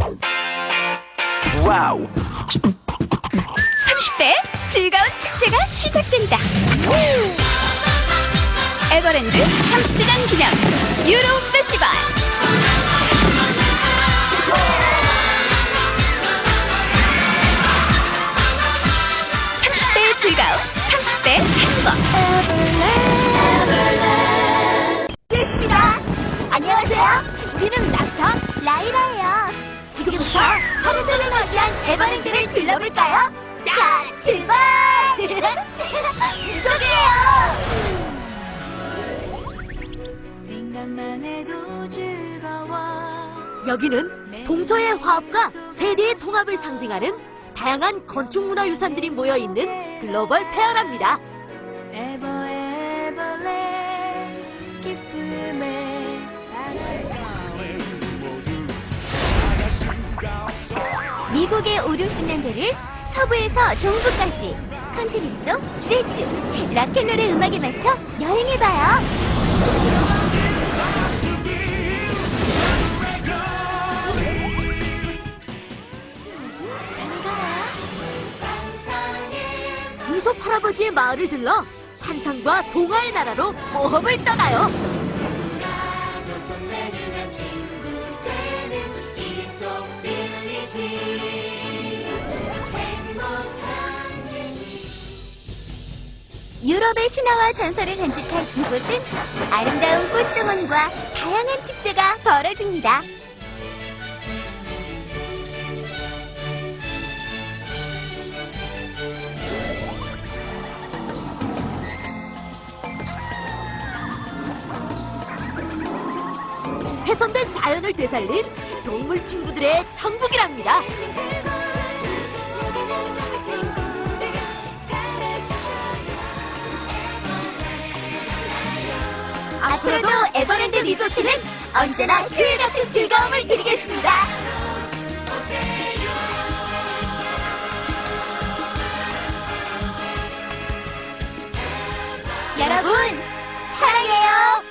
어. 와우. 30대 즐거운 축제가 시작된다. 에버랜드 30주년 기념 유로 페스티벌. 30대의 즐거움, 30대 행복. 우리는 라스터 라이라예요. 지금부터 서른들을 맞이한 에버랜드를 둘러볼까요? 자, 출발! 이쪽이에요. 생각만 해도 즐거워. 여기는 동서의 화합과 세대의 통합을 상징하는 다양한 건축문화 유산들이 모여있는 글로벌 페어랍니다. 에버 에 미국의 5, 60년대를 서부에서 동부까지 컨트리송, 재즈, 락앤롤의 음악에 맞춰 여행해봐요. 이솝 할아버지의 마을을 들러 환상과 동화의 나라로 모험을 떠나요. 유럽의 신화와 전설을 간직한 이곳은 아름다운 꽃정원과 다양한 축제가 벌어집니다. 훼손된 자연을 되살린 동물 친구들의 천국이랍니다. 앞으로도 에버랜드 리조트는 언제나 그 같은 즐거움을 드리겠습니다. 여러분, 사랑해요!